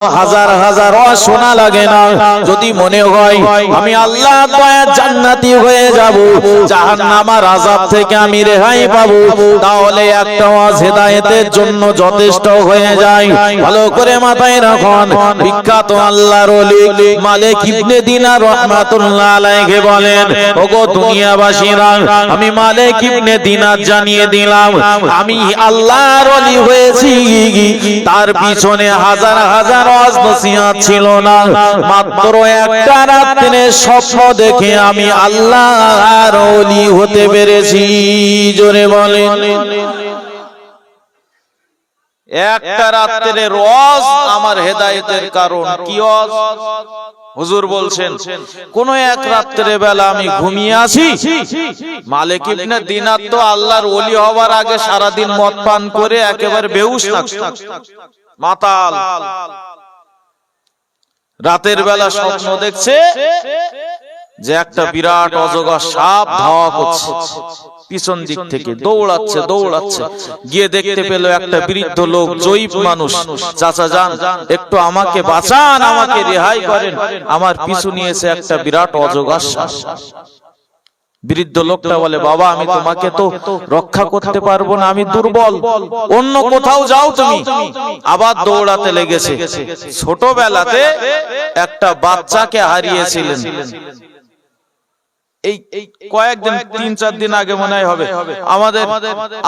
হাজার হাজার শোনা লাগে না। যদি মনে হয়, আমি আল্লাহ দয়া জান্নাতি হয়ে যাব জাহান্নামার আযাব থেকে আমি রেহাই পাবো, তাহলে একটা ওয়াজ হেদায়েতের জন্য যথেষ্ট হয়ে যায়। ভালো করে মাথায় রাখুন। বিখ্যাত আল্লাহর ওলি মালিক ইবনে দিনার রাহমাতুল্লাহ আলাইহি বলেন, ওগো দুনিয়াবাসীরা, আমি মালিক ইবনে দিনার জানিয়ে দিলাম, আমি আল্লাহর ওলি হয়েছি। তার পিছনে হাজার হাজার ওয়াজ নসিহত ছিল না। মাত্র একটা রাত্রে স্বপ্ন দেখে আমি আল্লাহর ওলি হতে পেরেছি। জোরে বলেন। একটা রাত্রে রজ আমার হেদায়েতের কারণ কি রজ? হুজুর বলছেন, কোন এক রাত্রে বেলা আমি ঘুমিয়ে আসি মালিক ইবনে দিনার তো আল্লাহর ওলি হওয়ার আগে সারা দিন মদ পান করে একেবারে বেহুশ থাকতো মাতাল। রাতের বেলা স্বপ্ন দেখছে যে একটা বিরাট অজগর সাপ ধাওয়া করছে। পিছন দিক থেকে দৌড়াচ্ছে দৌড়াচ্ছে গিয়ে দেখতে পেল একটা বৃদ্ধ লোক জৈব মানুষ। চাচা যান একটু আমাকে বাঁচান আমাকে রেহাই করেন। আমার পিছু নিয়েছে একটা বিরাট অজগর সাপ। বৃদ্ধ লোকটা বলে বাবা আমি তোমাকে তো রক্ষা করতে পারব না আমি দুর্বল। অন্য কোথাও যাও তুমি। আবার দৌড়াতে লেগেছে। ছোটবেলাতে একটা বাচ্চাকে হারিয়েছিলেন। এই কয়েকদিন তিন চার দিন আগে মনে হয় হবে। আমাদের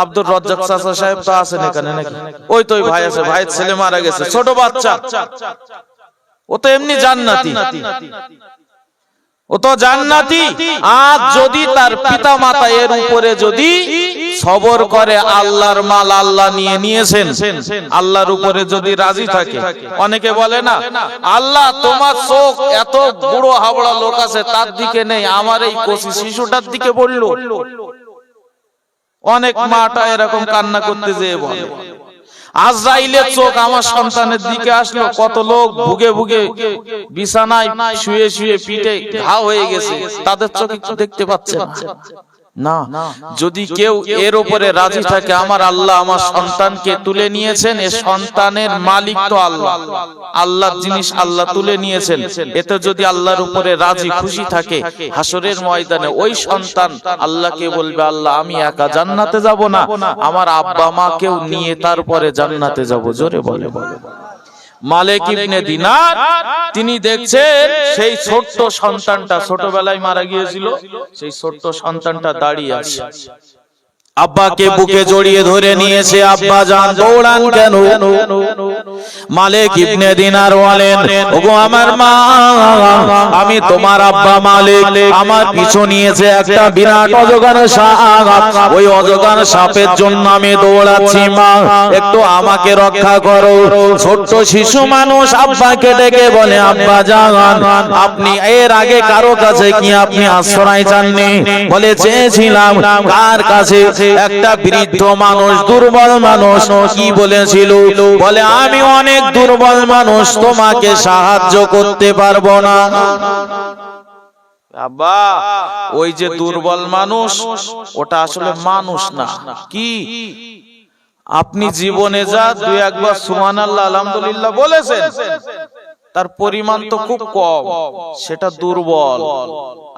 আব্দুর রজ্জাক চাচা সাহেব তো আছেন এখানে নাকি? ওই তো ওই ভাই আছে ভাইয়ের ছেলে মারা গেছে ছোট বাচ্চা। ও তো এমনি জান্নাতি। ও তো জান্নাতি। আজ যদি তার পিতা মাতা এর উপরে যদি সবর করে, আল্লাহর মাল আল্লাহ নিয়ে নিয়েছেন। আল্লাহর উপরে যদি রাজি থাকে। অনেকে বলে না, আল্লাহ, তোমার চোখ এত বুড়ো হাবড়া লোক আছে, তার দিকে নেই, আমার এই কচি শিশুটার দিকে বলল অনেক মাটা এরকম কান্না করতে যেয়ে বলে। আজরাইলের চোখ আমার সন্তানের দিকে আসলো কত লোক ভুগে ভুগে বিছানায় শুয়ে শুয়ে পিঠে ঘা হয়ে গেছে। তাদের চোখ একটু দেখতে পাচ্ছে না না যদি কেউ এর উপরে রাজি থাকে আমার আল্লাহ আমার সন্তানকে তুলে নিয়েছেন এ সন্তানের মালিক তো আল্লাহ। আল্লাহর জিনিস আল্লাহ তুলে নিয়েছেন। এতে যদি আল্লাহর উপরে রাজি খুশি থাকে হাসরের ময়দানে ওই সন্তান আল্লাহকে বলবে আল্লাহ আমি একা জান্নাতে যাব না। আমার আব্বা মাকেও নিয়ে তারপরে জান্নাতে যাব। জোরে বলে বলে। মালিক ইবনে দিনার তিনি দেখছেন সেই ছোট্ট সন্তানটা ছোটবেলায় মারা গিয়েছিল। সেই ছোট্ট সন্তানটা দাঁড়িয়ে আছে। আব্বাকে বুকে জড়িয়ে ধরে নিয়েছে আব্বা জান দৌড়ান কেন? মালিক ইবনে দিনার বলেন ওগো আমার মা আমি তোমার আব্বা মালিক আমার পিছু নিয়েছে একটা বিরাট অজগর সাপ ওই অজগর সাপের জন্য আমি দৌড়াচ্ছি মা একটু আমাকে রক্ষা করো ছোট্ট শিশু মানুষ আব্বাকে ডেকে বলে আব্বা জান আপনি এর আগে কারও কাছে কি আপনি আশ্রয় চাননি? বলে চেয়েছিলাম কার কাছে? একটা বৃদ্ধ মানুষ দুর্বল মানুষ কি বলেছিল। বলে আমি অনেক দুর্বল মানুষ তোমাকে সাহায্য করতে পারব না। আব্বা ওই যে দুর্বল মানুষ ওটা আসলে মানুষ না। কি? আপনি জীবনে যা দুই একবার সুমান আল্লাহ আলহামদুলিল্লাহ বলেছেন। তার পরিমাণ তো খুব কম সেটা দুর্বল।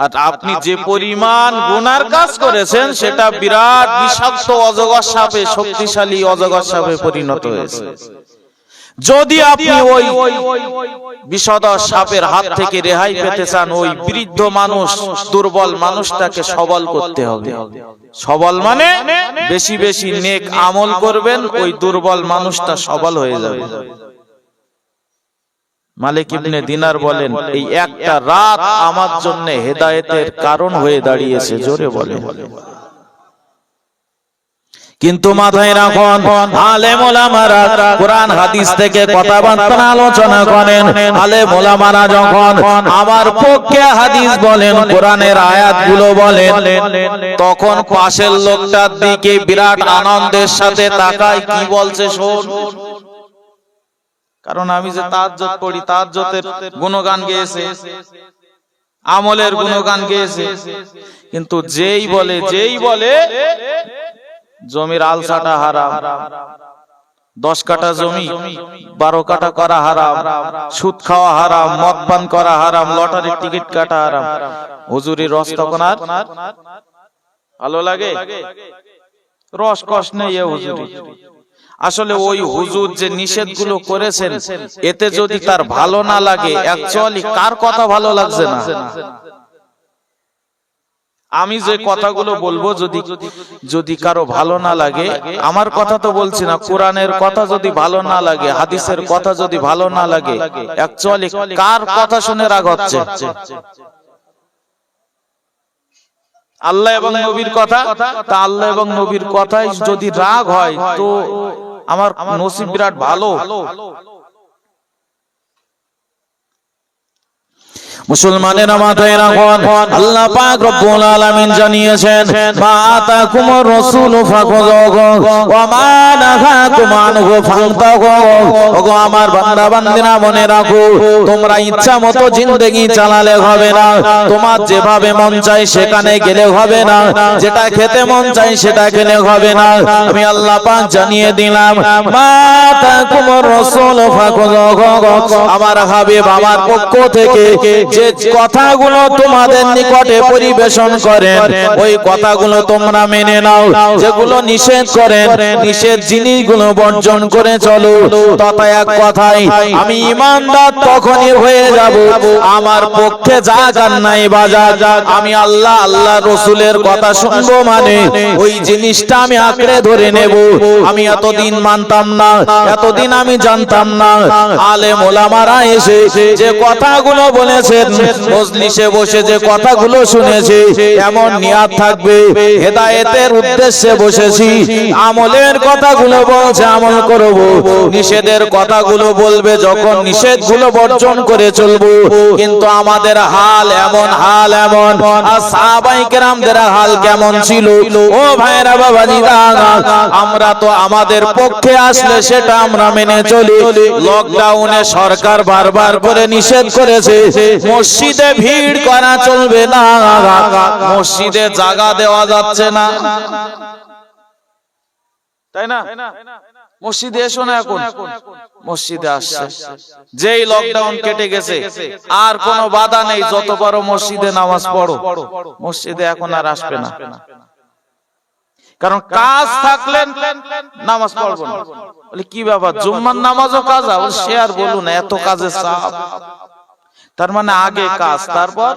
আর আপনি যে পরিমাণ গুনার কাজ করেছেন সেটা বিরাট বিষাক্ত অজগর সাপে শক্তিশালী অজগর সাপে পরিণত হয়েছে। যদি আপনি ওই বিষধর সাপের হাত থেকে রেহাই পেতে চান ওই বৃদ্ধ মানুষ দুর্বল মানুষটাকে সবল করতে হবে। সবল মানে বেশি বেশি নেক আমল করবেন ওই দুর্বল মানুষটা সবল হয়ে যাবে। মালিক ইবনে দিনার বলেন এই একটা রাত আমার জন্য হেদায়েতের কারণ হয়ে দাঁড়িয়েছে জোরে বলে কিন্তু মাথায় রাখুন আলেম ওলামারা কোরআন হাদিস থেকে কথাবার্তা আলোচনা করেন আলেম ওলামারা যখন আমার পক্ষে হাদিস বলেন কোরআনের আয়াতগুলো বলেন তখন পাশের লোকটার দিকে বিরাট আনন্দের সাথে তাকায় কি বলছে শোন? কারণ আমি যে তার তাজ্জত পড়ি তার তাজ্জতের গুণগান গেয়েছে। আমলের গুণগান গেয়েছে। কিন্তু যেই বলে যেই বলে জমির আলসাটা হারাম। দশ কাটা জমি বারো কাটা করা হারাম। সুদ খাওয়া হারাম মদ পান করা হারাম লটারির টিকিট কাটা হারাম। হুজুরি রস তখন আর ভালো লাগে? রস কষ নেই হুজুরি। আসলে ওই হুজুর যে নিষেধগুলো করেছেন এতে যদি তার ভালো না লাগে অ্যাকচুয়ালি কার কথা ভালো লাগছে না? আমি যে কথাগুলো বলব যদি যদি কারও ভালো না লাগে আমার কথা তো বলছি না কোরআনের কথা যদি ভালো না লাগে হাদিসের কথা যদি ভালো না লাগে অ্যাকচুয়ালি কার কথা শুনে রাগ হচ্ছে? আল্লাহ এবং নবীর কথা, তা আল্লাহ এবং নবীর কথায় যদি রাগ হয়, তো আমার নসিব বিরাট ভালো। মুসলমানের মাথায় রাখুন আল্লাহ পাক রব্বুল আলামিন জানিয়েছেন, মা আতাকুমুর রাসূলু ফাখুযুহু ওয়া মা নাহাকুম আনহু ফান্তাহু। ওগো আমার বান্দা বান্দিরা মনে রাখো, তোমরা ইচ্ছা মতো জিন্দেগি চালালে হবে না, তোমার যেভাবে মন চাই সেখানে গেলে হবে না, যেটা খেতে মন চাই সেটা খেলে হবে না। আমি আল্লাহ পাক জানিয়ে দিলাম, মা আতাকুমুর রাসূলু ফাখুযুহু। আমার হাবিব আমার পক্ষ থেকে যে কথাগুলো তোমাদের নিকটে পরিবেশন করেন, ওই কথাগুলো তোমরা মেনে নাও। যেগুলো নিষেধ করেন, নিষেধ জিনিসগুলো বর্জন করে চলো। তথা এক কথাই আমি ইমানদার তখনই হয়ে যাব। আমার পক্ষে যা নাই বাজার আমি আল্লাহ আল্লাহ রসুলের কথা শুনব মানে ওই জিনিসটা আমি আঁকড়ে ধরে নেব। আমি এতদিন মানতাম না, এতদিন আমি জানতাম না। আলে ওলামারা এসে যে কথাগুলো বলেছেন মজলিসে বসে যে কথাগুলো শুনেছি, এমন নিয়াত থাকবে, হেদায়েতের উদ্দেশ্যে বসেছি, আমলের কথাগুলো বলছে, আমল করব, নিষেধের কথাগুলো বলবে, যখন নিষেধগুলো বর্জন করে চলবো, কিন্তু আমাদের হাল এমন হাল এমন, আর সাহাবাই কেরামদের হাল কেমন ছিল? ও ভাইরা বাবাজি আমরা তো আমাদের পক্ষে আসলে সেটা আমরা মেনে চলি। লকডাউনে সরকার বারবার করে নিষেধ করেছে মসজিদে ভিড় করা চলবে না। মসজিদে জায়গা দেওয়া যাচ্ছে না। তাই না? মসজিদে এসো না এখন। মসজিদে আসছে। যেই লকডাউন কেটে গেছে, আর কোনো বাধা নেই, যত বড় মসজিদে নামাজ পড়ো। মসজিদে এখন আর আসবে না। কারণ কাজ থাকলে নামাজ পড়ব না। বলে, কি ব্যাপার? জুম্মার নামাজও কাজ সে আর বলুন এত কাজের চাপ। তার মানে আগে কাজ তারপর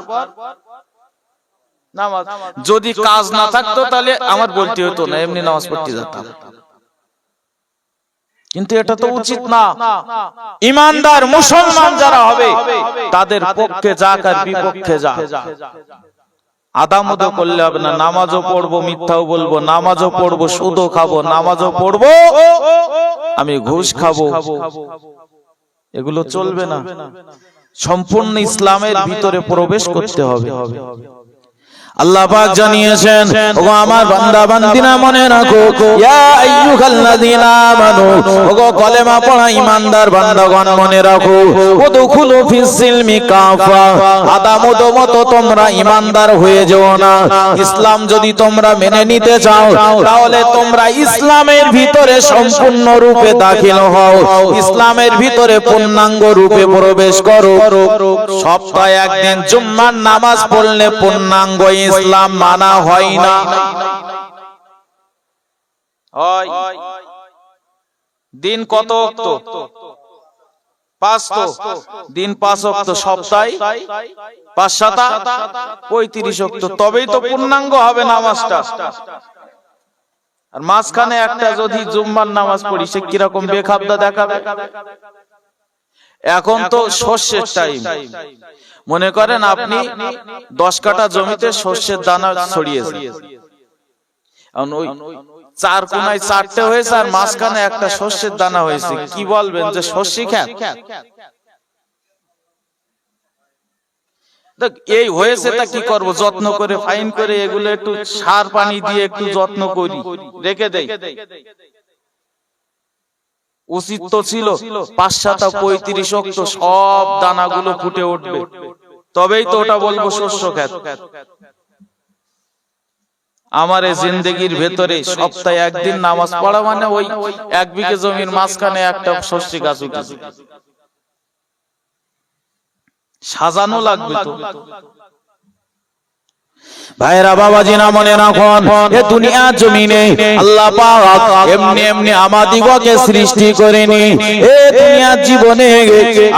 নামাজ। যদি কাজ না থাকতো তাহলে আমার বলতে হতো না এমনি নামাজ পড়তে যেতাম। কিন্তু এটা তো উচিত না। ইমানদার মুসলমান যারা হবে তাদের পক্ষে যাক আর বিপক্ষে যা আদামদও করলে হবে না নামাজও পড়ব মিথ্যাও বলব নামাজও পড়ব সুদও খাব নামাজও পড়ব। আমি ঘুষ খাব। এগুলো চলবে না। সম্পূর্ণ ইসলামের ভিতরে প্রবেশ করতে হবে। আল্লাহ পাক জানিয়েছেন ওগো আমার বান্দা বান্দিনা মনে রাখো ইয়া আইয়ুহাল্লাযীনা আমানু ওগো কলেমা পড়া ঈমানদার বান্দাগণ মনে রাখো উদখুলু ফিস সিলমি কাফা আদামদ মতো তোমরা ঈমানদার হয়ে যেও না। ইসলাম যদি তোমরা মেনে নিতে চাও তাহলে তোমরা ইসলামের ভিতরে সম্পূর্ণ রূপে দাখিল হও ইসলামের ভিতরে পূর্ণাঙ্গ রূপে প্রবেশ করো। সপ্তাহে একদিন জুম্মার নামাজ পড়লে পূর্ণাঙ্গ ইসলাম মানা হয় না। দিন কত দিন পাঁচ অক্ত সপ্তাহে পাঁচ সাতা? পঁয়ত্রিশ অক্ত। তবেই তো পূর্ণাঙ্গ হবে নামাজটা। আর মাঝখানে একটা যদি জুম্মার নামাজ পড়ি, সে কীরকম বেখাবদা দেখাবে? এখন তো শস্যের টাইম মনে করেন আপনি দশ কাটা জমিতে শস্যের দানা ছড়িয়েছে এখন ওই চার কোনায় চারটে হয়েছে আর মাঝখানে একটা শস্যের দানা হয়েছে। কি বলবেন যে শস্যি খ্যাত এই হয়েছে তা কি করব? যত্ন করে ফাইন করে এগুলো একটু সার পানি দিয়ে একটু যত্ন করি। রেখে দেই। উচিত তো ছিল পাঁচ সাতা পঁয়ত্রিশ অক্ট সব দানাগুলো ফুটে উঠবে। তবেই তো ওটা বলব শস্য খ্যাত আমার এই জিন্দগির ভেতরে সপ্তাহে একদিন নামাজ পড়া মানে ওই এক বিঘে জমির মাঝখানে একটা ষষ্ঠী গাছ উঠেছে। সাজানো লাগবে তো। ভাইরা বাবাজি না মনে রাখুন, এ দুনিয়া জমিনে আল্লাহ পাক এমনি এমনি আমাদিগকে সৃষ্টি করেনি। এ দুনিয়ার জীবনে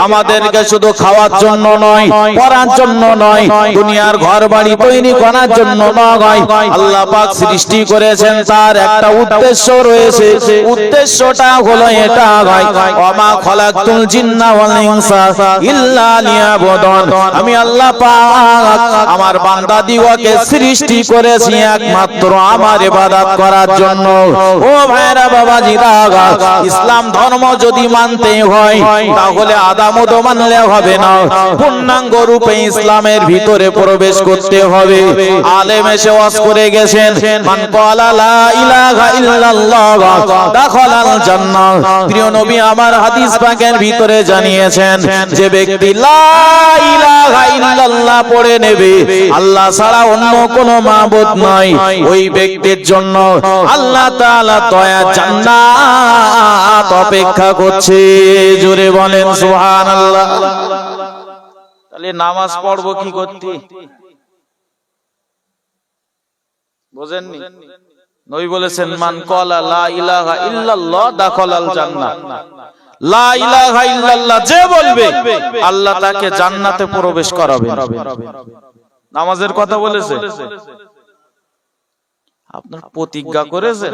আমাদেরকে শুধু খাওয়ার জন্য নয়, পড়ার জন্য নয়, দুনিয়ার ঘর বাড়ি তৈরি করার জন্য নয়। আল্লাহ পাক সৃষ্টি করেছেন তার একটা উদ্দেশ্য রয়েছে। উদ্দেশ্যটা হলো এটা ওমা খলাকতুল জিন্না ওয়াল ইনসা ইল্লা লিয়াবুদুন। আমি আল্লাহ পাক আমার বান্দা দিগকে সৃষ্টি করেছি একমাত্র আমার ইবাদত করার জন্য। ও ভাইরা বাবাজি দাগা ইসলাম ধর্ম যদি মানতে হয় তাহলে আদামত মানলে হবে না। পূর্ণাঙ্গ রূপে ইসলামের ভিতরে প্রবেশ করতে হবে। আলেম এসে ওয়াজ করে গেছেন। মান ক্বালা লা ইলাহা ইল্লাল্লাহ দাখালাল জান্নাহ। প্রিয় নবী আমার হাদিস পাকের ভিতরে জানিয়েছেন যে ব্যক্তি লা ইলাহা ইল্লাল্লাহ পড়ে নেবে। আল্লাহ ছাড়া অন্য কোনো মাবুদ নয় ওই ব্যক্তির জন্য আল্লাহ তাআলা দয়া জান্নাত অপেক্ষা করছে। জোরে বলেন, সুবহানাল্লাহ। তাহলে নামাজ পড়ব কি করতে? বোঝেননি? নবী বলেছেন, মান কলা লা ইলাহা ইল্লাল্লাহ দাখালাল জান্নাহ। লা ইলাহা ইল্লাল্লাহ, যে বলবে, আল্লাহ তাকে জান্নাতে প্রবেশ করাবে নামাজের কথা বলেছে। আপনার প্রতিজ্ঞা করেছেন?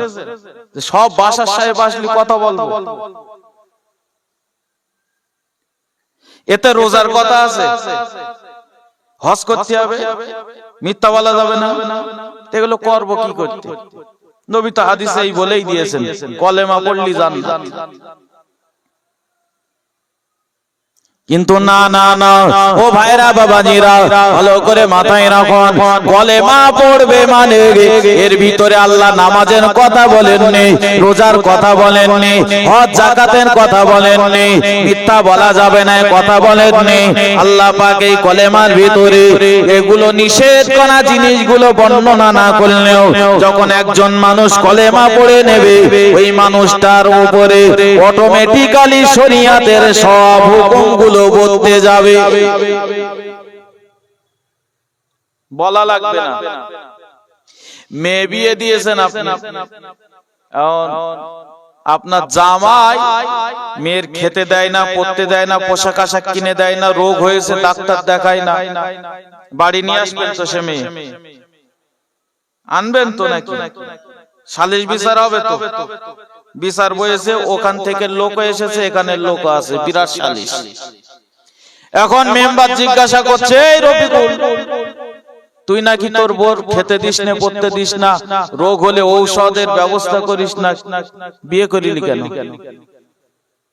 যে সব বাসার সাহেব আসলে কথা বলব। এতে রোজার কথা আছে। হজ করতে হবে। মিথ্যা বলা যাবে না। এগুলো করব কি করতে? নবী তো হাদিসে এই বলেই দিয়েছেন কলেমা পড়লি জান্নাত কিন্তু না না না। ও ভাইরা, বাবাজিরা, ভালো করে মাথায় রাখুন। বলে মা পড়বে মানে এর ভিতরে আল্লাহ নামাজের কথা বলেননি, রোজার কথা বলেননি, হজ, জাকাতের কথা বলেননি, মিথ্যা বলা যাবে না কথা বলেননি। আল্লাহ পাক এই কলেমার ভিতরে এগুলো নিষেধ করা জিনিসগুলো বর্ণনা না করলেও যখন একজন মানুষ কলেমা পড়ে নেবে, ওই মানুষটার উপরে অটোমেটিক্যালি শরিয়াতের সব হুকুমগুলো বলতে যাবে। বলা লাগবে না। মেয়ে বিয়ে দিয়েছেন আপনি। আপনার জামাই মেয়ের খেতে দেয় না পড়তে দেয় না, পোশাক আশাক কিনে দেয় না, রোগ হয়েছে, ডাক্তার দেখায় না। বাড়ি নিয়ে আসবেন তো সে মেয়ে? আনবেন তো নাকি? সালিশ বিচার হবে তো। বিচার বয়েছে ওখান থেকে লোক এসেছে, এখানে লোক আছে, বিরাট সালিশ। এখন মেম্বার জিজ্ঞাসা করছে এই রফিকুল তুই নাকি তোর বোর খেতে দিস না পড়তে দিস না রোগ হলে ঔষধের ব্যবস্থা করিস না বিয়ে করিলি কেন?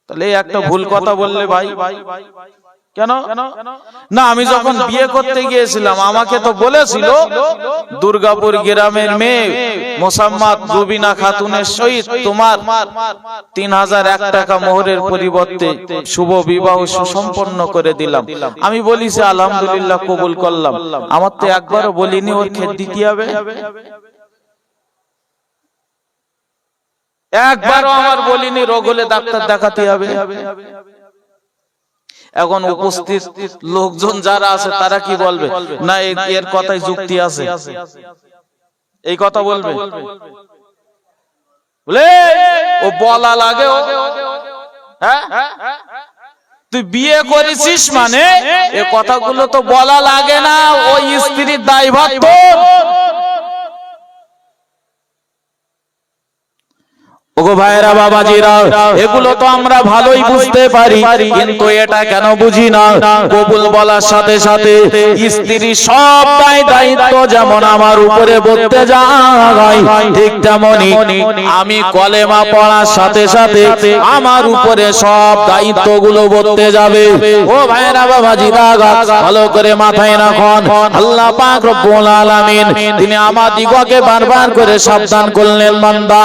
তাহলে একটা ভুল কথা বললে ভাই কেন? না আমি যখন বিয়ে করতে গিয়েছিলাম আমাকে তো বলেছিল দুর্গাপুর গ্রামের মেয়ে মোসাম্মদ রুবিনা খাতুনের সহিত তোমার তিন হাজার এক টাকা মোহরের পরিবর্তে শুভ বিবাহ সুসম্পন্ন করে দিলাম। আমি বলিছি আলহামদুলিল্লাহ কবুল করলাম। আমার তো একবারও বলিনি ওর ক্ষেত দিতে হবে। একবারও আমার বলিনি রোগ হলে ডাক্তার দেখাতে হবে। এখন উপস্থিত লোকজন যারা আছে, তারা কি বলবে? না এর কথায় যুক্তি আছে। এই কথা বলবে? বলে ও বলা লাগে হ্যাঁ? তুই বিয়ে করেছিস মানে? এ কথাগুলো তো বলা লাগে না। ওই স্ত্রীর দায়ভার তোর। আমরা উপরে ঠিক তেমনি আমি কলেমা পড়ার সাথে সাথে আমার উপরে সব দায়িত্বগুলো বলতে যাবে। ও ভাইরা ভালো করে মাথায় রাখুন। আল্লাহ আলামিন তিনি আমাদিগকে বারবার করে সাবধান করলেন বান্দা।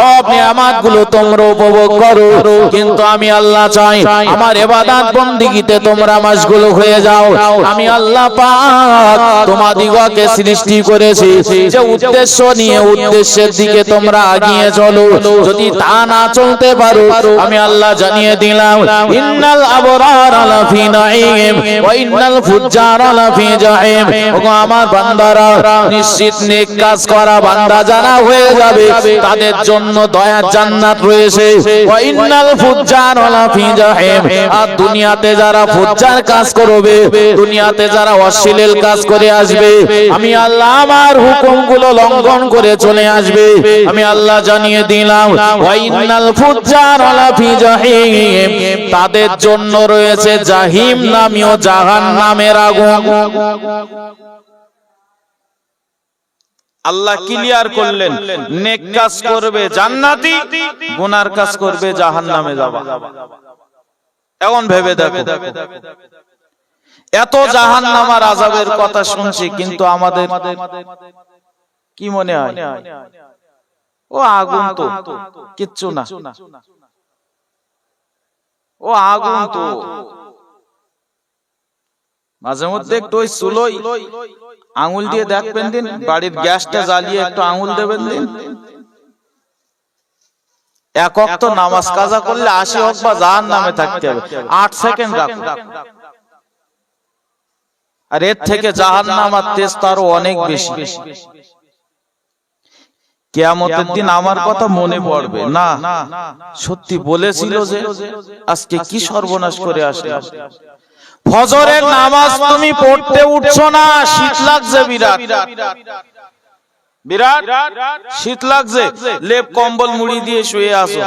সব নিয়ামতগুলো তোমরা উপভোগ করো। কিন্তু আমি আল্লাহ চাই, আমার এবাদাত বন্দিগিতে তোমরা মাসগুলো হয়ে যাও। আমি আল্লাহ পাক তোমাদিগকে সৃষ্টি করেছি। যে উদ্দেশ্য নিয়ে উদ্দেশ্যের দিকে তোমরা আগিয়ে চলো। যদি তা না চলতে পারো, আমি আল্লাহ জানিয়ে দিলাম, ইন্নাল আবরার আলা ফি নাঈম ওয়া ইন্নাল ফুজ্জার আলা ফি জাহিম ওগো আমার বান্দারা, নিশ্চিত নেক কাজ করা বান্দা যারা হয়ে যাবে, তাদের জন্য দয়ার জান্নাত রয়েছে। ওয়া ইন্নাল ফুজ্জার আলা ফি জাহিম। আর দুনিয়াতে যারা ফুজ্জার কাজ করবে, দুনিয়াতে যারা অশ্লীল কাজ করে আসবে, আমি আল্লাহ আমার হুকুমগুলো লঙ্ঘন করে চলে আসবে। আমি আল্লাহ জানিয়ে দিলাম, ওয়া ইন্নাল ফুজ্জার আলা ফি জাহিম। তাদের জন্য রয়েছে জাহিম নামীয় জাহান্নামের আগুন। আল্লাহ ক্লিয়ার করলেন নেক কাজ করবে জান্নাতি গুনার কাজ করবে জাহান্নামে যাবা। এখন ভেবে দেখো এত জাহান্নামার আজাবের কথা শুনছি কিন্তু আমাদের কি মনে হয়? ও আগুন তো কিচ্ছু না। ও আগুন তো। মাঝে মধ্যে একটু ওই চুলোই আঙুল দিয়ে দেখবেন দিন বাড়ির গ্যাসটা জ্বালিয়ে একটু আঙুল দেবেন দিন। নামাজ কাজা করলে আশি হোক বা জাহান নামে থাকতে হবে। আট সেকেন্ড রাখুন। আর এর থেকে জাহান নামার তেজ তো আরও অনেক বেশি। কেয়ামতের দিন আমার কথা মনে পড়বে। না সত্যি বলেছিল যে আজকে কি সর্বনাশ করে আসলাম। ফজরের নামাজ তুমি পড়তে উঠছো না শীত লাগছে বিরাট। বিরাট। শীত লাগছে? লেপ কম্বল মুড়ি দিয়ে শুয়ে আসো।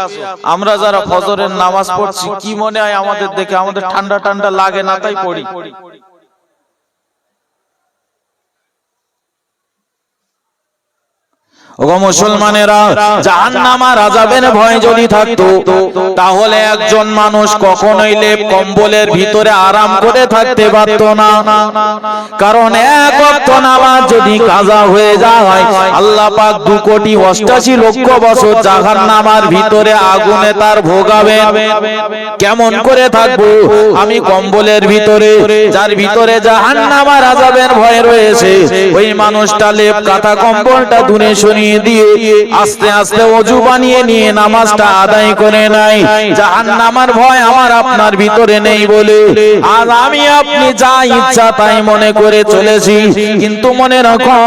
আমরা যারা ফজরের নামাজ পড়ছি কি মনে হয় আমাদের দেখে? আমাদের ঠান্ডা ঠান্ডা লাগে না তাই পড়ি। ওগো মুসলমানেরা জাহান্নামার আযাবের ভয় যদি থাকতো তাহলে একজন মানুষ কখনোই লেপ কম্বলের ভিতরে আরাম করে থাকতে পারত না। কারণ এক ওয়াক্ত নামাজ যদি কাজা হয়ে যায় আল্লাহ পাক দু কোটি অষ্টাশি লক্ষ বছর জাহান্নামার ভিতরে আগুনে তার ভোগাবেন। কেমন করে থাকব? আমি কম্বলের ভিতরে যার ভিতরে জাহান্নামার আযাবের ভয় রয়েছে। ওই মানুষটা লেপ কাঁথা কম্বলটা দূরে সরিয়ে দিয়ে আস্তে আস্তে অজু বানিয়ে নিয়ে নামাজটা আদায় করে নাই। জাহান্নামার ভয় আমার আপনার ভিতরে নেই বলে আজ আমি আপনি যা ইচ্ছা তাই মনে করে চলেছি। কিন্তু মনে রাখুন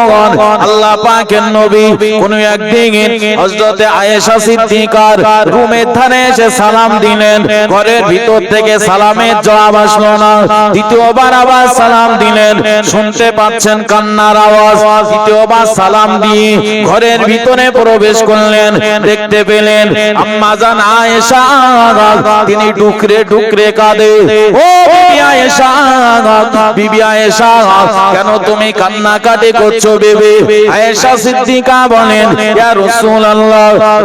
আল্লাহ পাকের নবী কোন একদিন হযরতে আয়েশা সিদ্দিকার রুমের ধারে এসে সালাম দিলেন। ঘরের ভিতর থেকে সালামের জবাব আসলো না। দ্বিতীয়বার আবার সালাম দিলেন। শুনতে পাচ্ছেন কান্নার আওয়াজ। দ্বিতীয়বার সালাম দিয়ে ঘরের ভিতরে প্রবেশ করলেন দেখতে পেলেন আম্মা জান আয়েশা তিনি ডুকরে ডুকরে কাঁদে। ও কেন তুমি কান্নাকাটি করছ বেবে? আয়েশা সিদ্দিকা বলেন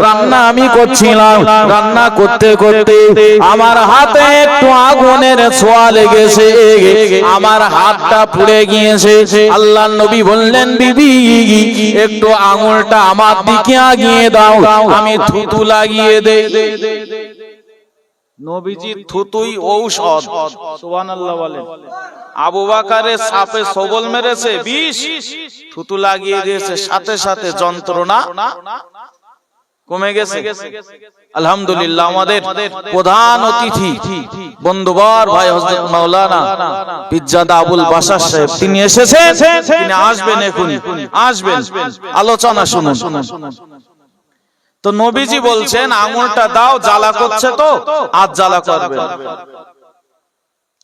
রান্না আমি করছিলাম। রান্না করতে করতে আমার হাতে একটু আগুনের ছোঁয়া লেগেছে। আমার হাতটা পুড়ে গিয়েছে। আল্লাহর নবী বললেন, বিবি, একটু আঙুলটা আমার দিকে আগিয়ে দাও। আমি থুতু লাগিয়ে দেই নবীজির থুতুই ঔষধ সুবহানাল্লাহ বলেন। আবু বাকারের সাপে সবল মেরেছে বিষ। থুতু লাগিয়ে দিয়েছে সাথে সাথে যন্ত্রণা। কমে গেছে। আলহামদুলিল্লাহ আমাদের প্রধান অতিথি বন্ধুবর ভাই হযরত মাওলানা পিজ্জাদা আবুল বাসার সাহেব তিনি এসেছেন? তিনি আসবেন এখনই। আসবেন। আলোচনা শুনুন। তো নবীজি বলছেন আঙুলটা দাও জ্বালা করছে তো আজ জ্বালা করবে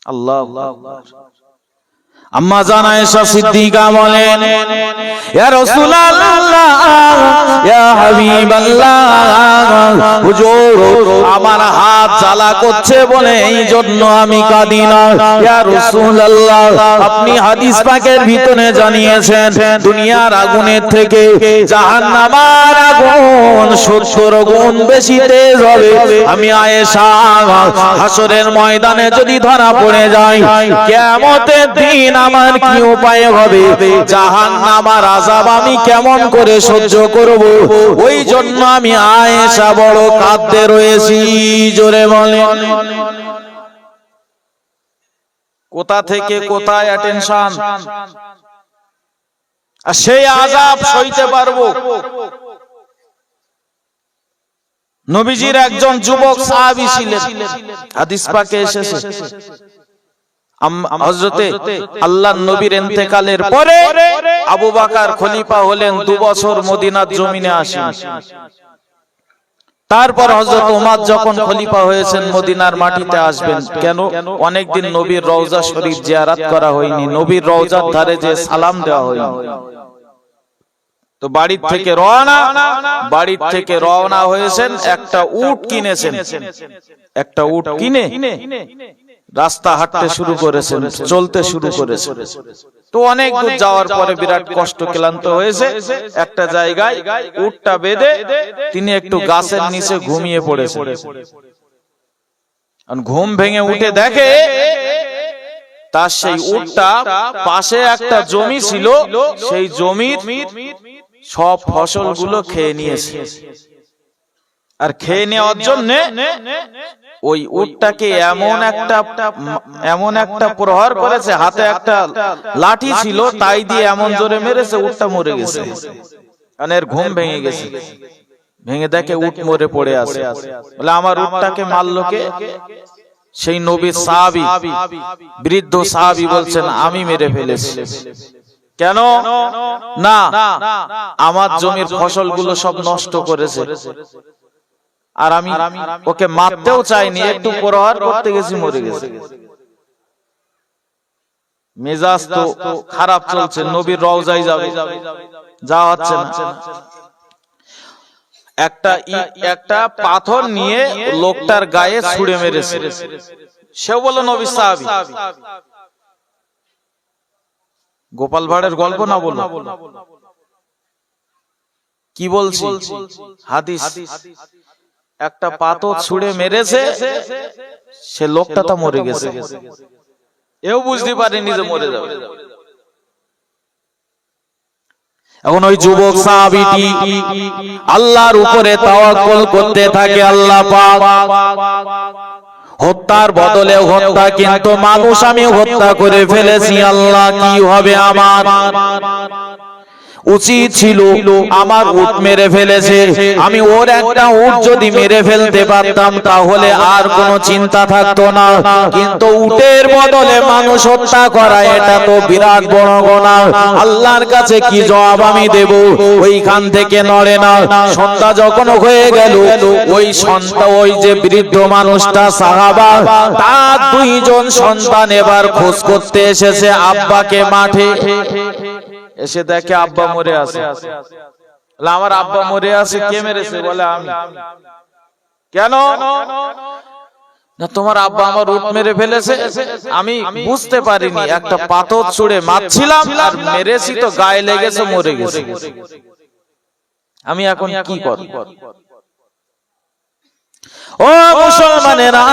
আল্লাহ আল্লাহ আম্মা জানা এসা সিদ্দিকা বলেন, ইয়া রাসূলুল্লাহ, ইয়া হাবিবাল্লাহ, হুজুর, আমার হাত জ্বালা করছে বলে এই জন্য আমি কাঁদি না। ইয়া রাসূলুল্লাহ, আপনি হাদিস পাকের ভিতরে জানিয়েছেন, দুনিয়ার আগুনের থেকে জাহান্নামের আগুন 70 গুণ বেশি তেজ হবে। আমি আয়েশা হাসরের ময়দানে যদি ধরা পড়ে যায় কিয়ামতের দিন আমার কি উপায় হবে? জাহান নামার আজাব আমি কেমন করে সহ্য করব? ওই জন্য আমি আয়েশা বড় কাঁদতে রয়েছি, জোরে বলে কোথা থেকে কোথায় অ্যাটেনশন আর সেই আজাব সইতে পারব? নবীজির একজন যুবক সাহাবী ছিলেন। হাদিস পাকে এসেছে। হযরতে আল্লাহর নবীর ইন্তেকালের পরে আবু বকর খলিফা হলেন দু বছর মদিনার জমিনে আসেন। তারপর হযরত ওমর যখন খলিফা হয়েছেন মদিনার মাটিতে আসবেন। কেন? অনেকদিন নবীর রওজা শরীফ জিয়ারাত করা হয়নি। নবীর রওজার ধারে যে সালাম দেওয়া হয়নি। তো বাড়ির থেকে রওনা বাড়ির থেকে রওনা হয়েছেন একটা উট কিনেছেন। একটা উট কিনে। রাস্তা হাঁটতে শুরু করেছেন চলতে শুরু করেছেন। তো অনেক দূর যাওয়ার পরে বিরাট কষ্ট ক্লান্ত হয়েছে একটা জায়গায় উটটা বেঁধে তিনি একটু গাছের নিচে ঘুমিয়ে পড়েছেন। আর ঘুম ভেঙে উঠে দেখে তার সেই উটটা পাশে একটা জমি ছিল সেই জমির সব ফসলগুলো খেয়ে নিয়েছে। আর খেয়ে নেওয়ার জন্য ওই উটটাকে এমন একটা এমন একটা প্রহার করেছে, হাতে একটা লাঠি ছিল, তাই দিয়ে এমন জোরে মেরেছে, উটটা মরে গেছে। এর ঘুম ভেঙে গেছে। ভেঙে দেখে উট মরে পড়ে আছে। বলে, আমার উটটাকে মারলো কে? সেই নবী সাহাবি, বৃদ্ধ সাহাবি বলছেন, আমি মেরে ফেলেছি। কেন? না, আমার জমির ফসলগুলো সব নষ্ট করেছে। আর আমি ওকে মারতেও চাইনি একটু প্রহার করতে গেছি মরে গেছে মেজাজ তো খারাপ চলছে নবীর রওজায় যাবে। যাওয়া হচ্ছে না। একটা একটা পাথর নিয়ে লোকটার গায়ে ছুঁড়ে মেরেছে। সেও বলল নবী সাহাবী। গোপাল ভাড়ের গল্প না বলল কি বলছি? হাদিস। একটা পাথর ছুঁড়ে মেরেছে সে লোকটা তো মরে গেছে। এও বুঝতে পারেনি যে মরে যাবে। এখন ওই যুবক সাহাবীটি আল্লাহর উপরে তাওয়াক্কুল করতে থাকে আল্লাহ পাক। হত্যার বদলে হত্যা কিন্তু মানুষ আমি হত্যা করে ফেলেছি। আল্লাহ কি হবে আমার? উচিত ছিল আমার উট মেরে ফেলেছে। আমি ওর একটা উট যদি মেরে ফেলতে পারতাম, তাহলে আর কোনো চিন্তা থাকতো না। কিন্তু উটের বদলে মানুষ হত্যা করা, এটা তো বিরাট বড় গোনা। আল্লাহর কাছে কি জবাব আমি দেব? ওইখান থেকে নড়ে না। সন্ধ্যা যখন হয়ে গেল, ওই সন্তান ওই যে বৃদ্ধ মানুষটা, সাহাবা, তার দুইজন সন্তান এবার খোঁজ করতে এসেছে আব্বাকে মাঠে। এসে দেখে আব্বা মরে আছে। আমার আব্বা মরে আছে কে মেরেছে? বলে আমি। কেন? না তোমার আব্বা আমার উট মেরে ফেলেছে। আমি বুঝতে পারিনি একটা পাথর ছুঁড়ে মারছিলাম আর মেরেছি তো গায়ে লেগেছে মরে গেছে। আমি এখন কি করব? ও মুসলমানেরা,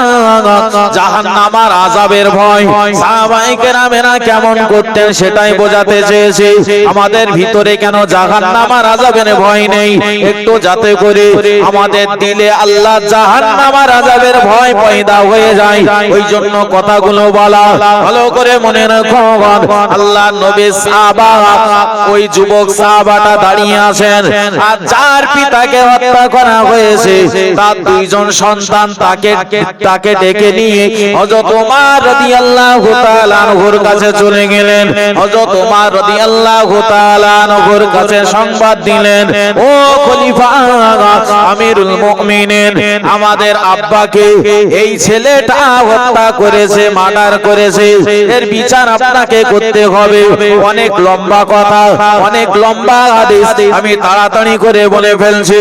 জাহান্নামার আযাবের ভয়। সাহাবায়ে কেরামেরা কেমন করতেন সেটাই বোঝাতে চেয়েছে। আমাদের ভিতরে কেন জাহান্নামার আযাবের ভয় নেই? একটু যাতে করে আমাদের দিলে আল্লাহ জাহান্নামার আযাবের ভয় পয়দা হয়ে যায়। ওই জন্য কথাগুলো বলা, ভালো করে মনে রাখো আল্লাহ নবী সাহাবা, ওই যুবক সাহাবাটা দাঁড়িয়ে আছেন। আর যার পিতাকে হত্যা করা হয়েছে, তার দুইজন সন্তান তাকে তাকে ডেকে নিয়ে হযরত ওমর রাদিয়াল্লাহু তাআলা আনহুর কাছে চলে গেলেন। হযরত ওমর রাদিয়াল্লাহু তাআলা আনহুর কাছে সংবাদ দিলেন। ও খলিফা আমিরুল মুমিনিন আমাদের আব্বাকে এই ছেলেটা হত্যা করেছে মার্ডার করেছে। এর বিচার আপনাকে করতে হবে। অনেক লম্বা কথা অনেক লম্বা হাদিস আমি তাড়াতাড়ি করে বলে ফেলছি।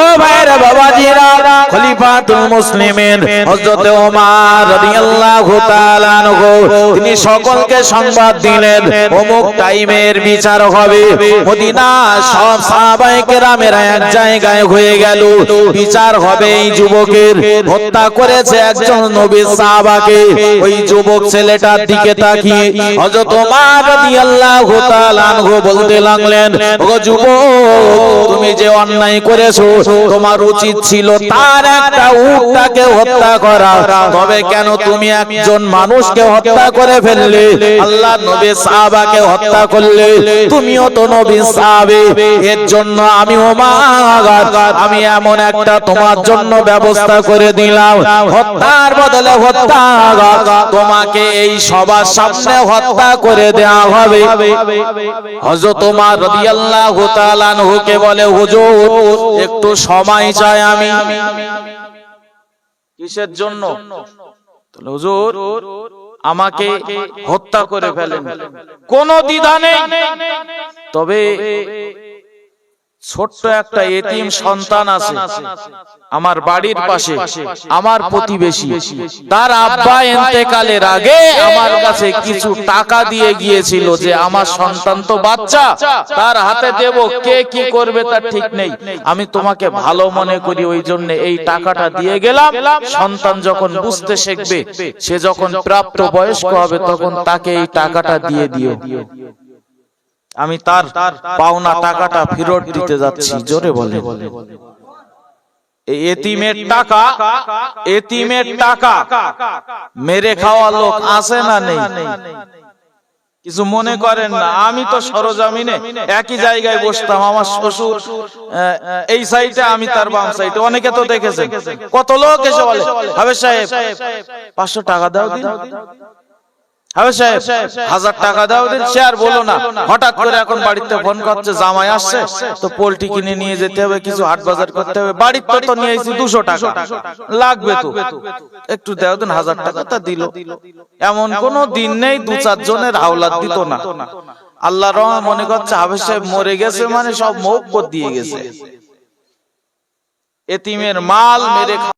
ও ভাইরা বাবাজিরা খলিফা খলিফাতুল মুসলিমিন হযরত ওমর রাদিয়াল্লাহু তাআলা আনহু, তিনি সকলকে সংবাদ দিলেন, অমুক টাইমের বিচার হবে। মদিনা সব সাহাবায়ে কেরামেরা এক জায়গায় হয়ে গেল। বিচার হবে এই যুবকের। হত্যা করেছে একজন নবী সাহাবাকে। ওই যুবক ছেলেটার দিকে তাকিয়ে হযরত ওমর রাদিয়াল্লাহু তাআলা আনহু বলতে লাগলেন ও যুবক, তুমি যে অন্যায় করেছ, তোমার উচিত ছিল তার একটা উটটাকে হত্যা করা। তবে কেন তুমি একজন মানুষকে হত্যা করে ফেললে? আল্লাহ নবী সাহাবাকে হত্যা করলে। তুমিও তো নবী সাহাবে। এর জন্য আমি আমি এমন একটা তোমার জন্য ব্যবস্থা করে দিলাম। হত্যার বদলে হত্যা তোমাকে এই সবার সামনে হত্যা করে দেওয়া হবে। হযরত ওমর রাদিয়াল্লাহু তাআলা আনহুকে বলে, হুজুর, একটু সময় চাই আমি। কিসের জন্য? হুজুর আমাকে হত্যা করে ফেলেন। কোন দ্বিধা নেই। তবে ছোট্ট একটা এতিম সন্তান আছে। আমার বাড়ির পাশে, আমার প্রতিবেশী। তার আব্বা এতেকালের আগে আমার কাছে কিছু টাকা দিয়ে গিয়েছিল যে আমার সন্তান তো বাচ্চা, তার হাতে দেব, কে কি করবে তার ঠিক নেই। আমি তোমাকে ভালো মনে করি, ওই জন্য এই টাকাটা দিয়ে গেলাম। সন্তান যখন বুঝতে শিখবে, সে যখন প্রাপ্ত বয়স্ক হবে, তখন তাকে এই টাকাটা দিয়ে দিও। আমি তার পাওনা টাকাটা ফেরত দিতে যাচ্ছি। জোরে বলে মেরে খাওয়া লোক আছে না কিছু মনে করেন না? আমি তো সরজামিনে একই জায়গায় বসতাম। আমার শ্বশুর এই সাইডে, আমি তার বাম সাইডে। অনেকে তো দেখেছে কত লোক এসে বলে হবে সাহেব, পাঁচশো টাকা দাও দিন। হবে সাহেব হাজার টাকা দাও দিন সে বলো না। হঠাৎ করে এখন বাড়িতে ফোন করছে জামাই আসছে তো পোল্ট্রি কিনে নিয়ে যেতে হবে কিছু হাট বাজার করতে হবে। বাড়িতে তো নিয়ে এসেছি দুশো টাকা। লাগবে তো। একটু দেও দিন হাজার টাকা তা দিল। এমন কোন দিন নেই দু হাওলাত দিত না। আল্লাহ রহমান মনে করছে হাবেজ সাহেব মরে গেছে মানে সব মৌক দিয়ে গেছে। এতিমের মাল মেরে